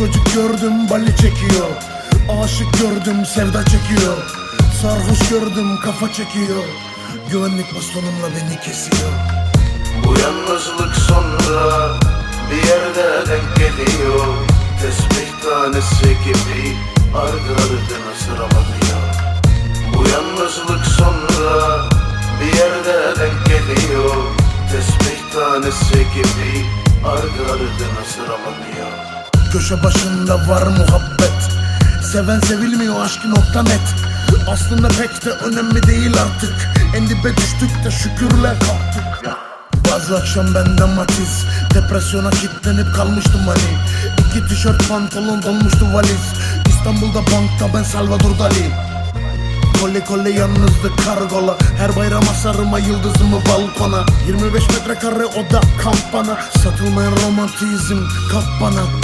çocuk gördüm bali çekiyor. Aşık gördüm sevda çekiyor. Sarhoş gördüm kafa çekiyor. Güvenlik bastonumla beni kesiyor. Bu yalnızlık sonra bir yerde denk geliyor. Tesbih tanesi gibi ardı ardına sıralanıyor Bu yalnızlık sonra bir yerde denk geliyor. Tesbih tanesi gibi ardı ardına sıralanıyor Köşe başında var muhabbet. Seven sevilmiyor aşk nokta net. Aslında pek de önemli değil artık. En dibe düştük de şükürle kalktık. Bazı akşam bende matiz. Depresyona kilitlenip kalmıştım hani İki tişört pantolon dolmuştu valiz. İstanbul'da bankta ben Salvador Dali. Kole kole yalnızlık kargola. Her bayram asarıma yıldızımı balkona. 25 metrekare oda kampana. Satılmayan romantizm kap bana